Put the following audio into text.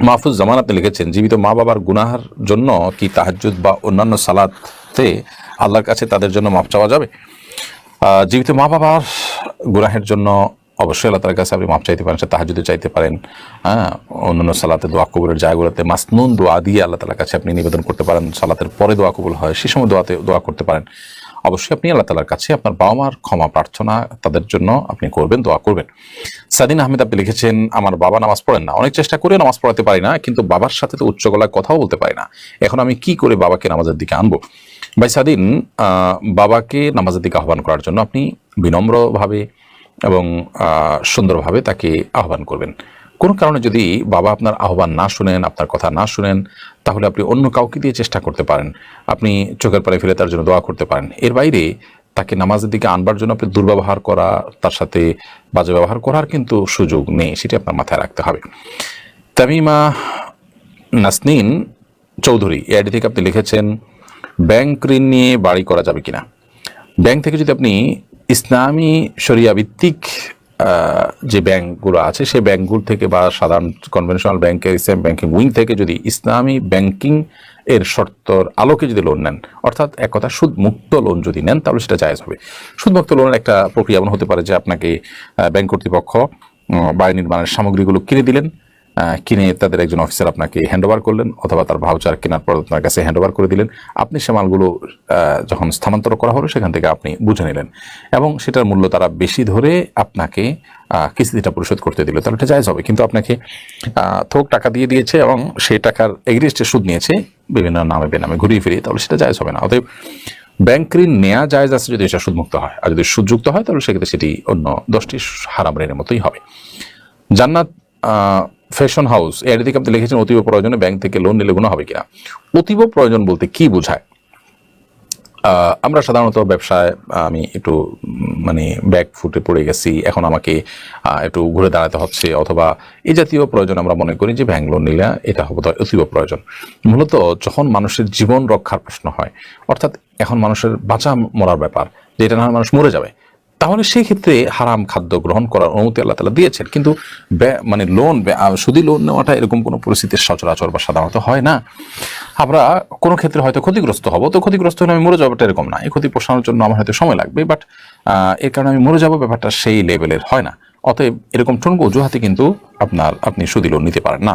মাহফুজ জামান আপনি লিখেছেন, জীবিত মা বাবার গুনাহার জন্য কি তাহাজ্জুদ বা অন্যান্য সালাতে আল্লাহর কাছে তাদের জন্য মাপ চাওয়া যাবে? জীবিত মা বাবার গুনাহের জন্য অবশ্যই আল্লাহ তালার কাছে আপনি মাপ চাইতে পারেন, সে তাহাজুদে চাইতে পারেন। হ্যাঁ অন্যান্য সালাতে দোয়া কবুলের জায়গাগুলোতে মাসনুন দোয়া দিয়ে আল্লাহ তালার কাছে আপনি নিবেদন করতে পারেন। সালাতের পরে দোয়া কবুল হয়, সে সময় দোয়াতে দোয়া করতে পারেন। অবশ্যই আপনি আল্লাহ তালার কাছে আপনার বাবা মার ক্ষমা প্রার্থনা তাদের জন্য আপনি করবেন, দোয়া করবেন। সাদিন আহমেদ আপনি লিখেছেন, আমার বাবা নামাজ পড়েন না। অনেক চেষ্টা করে নামাজ পড়াতে পারি না, কিন্তু বাবার সাথে তো উচ্চ গলায় কথাও বলতে পারি না। এখন আমি কি করে বাবাকে নামাজের দিকে আনব? ভাই সাদিন বাবাকে নামাজের দিকে আহ্বান করার জন্য আপনি বিনম্রভাবে এবং সুন্দরভাবে তাকে আহ্বান করবেন। কোনো কারণে যদি বাবা আপনার আহ্বান না শুনেন আপনার কথা না শুনেন তাহলে আপনি অন্য কাউকে দিয়ে চেষ্টা করতে পারেন। আপনি চোখের পানি ফেলে তার জন্য দোয়া করতে পারেন। এর বাইরে তাকে নামাজের দিকে আনবার জন্য আপনি দুর্ব্যবহার করা তার সাথে বাজে ব্যবহার করার কিন্তু সুযোগ নেই সেটি আপনার মাথায় রাখতে হবে। তামিমা নাসনিন চৌধুরী এই আইডি থেকে আপনি লিখেছেন ব্যাংক ঋণ নিয়ে বাড়ি করা যাবে কিনা? ব্যাংক থেকে যদি আপনি ইসলামী শরিয়া ভিত্তিক আহ, যে ব্যাংকগুলো আছে, সেই ব্যাংকগুলো থেকে বা সাধারণ কনভেনশনাল ব্যাংকের ইসলাম ব্যাংকিং উইং থেকে যদি ইসলামী ব্যাংকিং এর শর্তর আলোকে যদি লোন নেন, অর্থাৎ এক কথা সুদমুক্ত লোন যদি নেন, তাহলে সেটা জায়জ হবে। সুদমুক্ত লোনের একটা প্রক্রিয়া এমন হতে পারে যে আপনাকে ব্যাংক কর্তৃপক্ষ বাড়ি নির্মাণের সামগ্রীগুলো কিনে দিলেন কিনে তাদের একজন অফিসার আপনাকে হ্যান্ড ওভার করলেন অথবা তার ভাউচার কেনার পর আপনার কাছে হ্যান্ড ওভার করে দিলেন। আপনি সে মালগুলো যখন স্থানান্তর করা হলো, সেখান থেকে আপনি বুঝে নিলেন এবং সেটার মূল্য তারা বেশি ধরে আপনাকে কিস্তিটা পরিশোধ করতে দিল। তাহলে এটা জায়জ হবে। কিন্তু আপনাকে থোক টাকা দিয়ে দিয়েছে এবং সেই টাকার এগ্রিস্টে সুদ নিয়েছে বিভিন্ন নামে বেনামে ঘুরিয়ে ফিরিয়ে, তাহলে সেটা জায়জ হবে না। অতএব ব্যাংক ঋণ নেওয়া জায়জ আছে যদি সেটা সুদমুক্ত হয়। আর যদি সুদযুক্ত হয়, তাহলে সেক্ষেত্রে সেটি অন্য দশটি হারাম ঋণের মতোই হবে। জান্নাত ফ্যাশন হাউস এর দিকে আপনি লিখেছেন অতীব প্রয়োজনে ব্যাংক থেকে লোন নিলে গুণ হবে কিনা। অতীব প্রয়োজন বলতে কি বোঝায়? আমরা সাধারণত ব্যবসায়, আমি একটু মানে ব্যাক ফুটে পড়ে গেছি, এখন আমাকে একটু ঘুরে দাঁড়াতে হচ্ছে, অথবা এই জাতীয় প্রয়োজন আমরা মনে করি যে ব্যাংক লোন নিলে এটা হবে অতীব প্রয়োজন। মূলত যখন মানুষের জীবন রক্ষার প্রশ্ন হয়, অর্থাৎ এখন মানুষের বাঁচা মরার ব্যাপার যে এটা না মানুষ মরে যাবে তাহলে সেই ক্ষেত্রে হারাম খাদ্য গ্রহণ করার অনুমতি আল্লাহ তালা দিয়েছেন। কিন্তু মানে লোন শুধু লোন নেওয়াটা এরকম কোনো পরিস্থিতির সচরাচর বা সাধারণত হয় না। আমরা কোনো ক্ষেত্রে হয়তো ক্ষতিগ্রস্ত হব, তো ক্ষতিগ্রস্ত হলে আমি মরে যাবোটা এরকম না। এই ক্ষতি পোষানোর জন্য আমার হয়তো সময় লাগবে বাট এর কারণে আমি মরে যাব ব্যাপারটা সেই লেভেলের হয় না। অতএব এরকম ঠুনকো অজুহাতে কিন্তু আপনার, আপনি সুদি লোন নিতে পারেন না।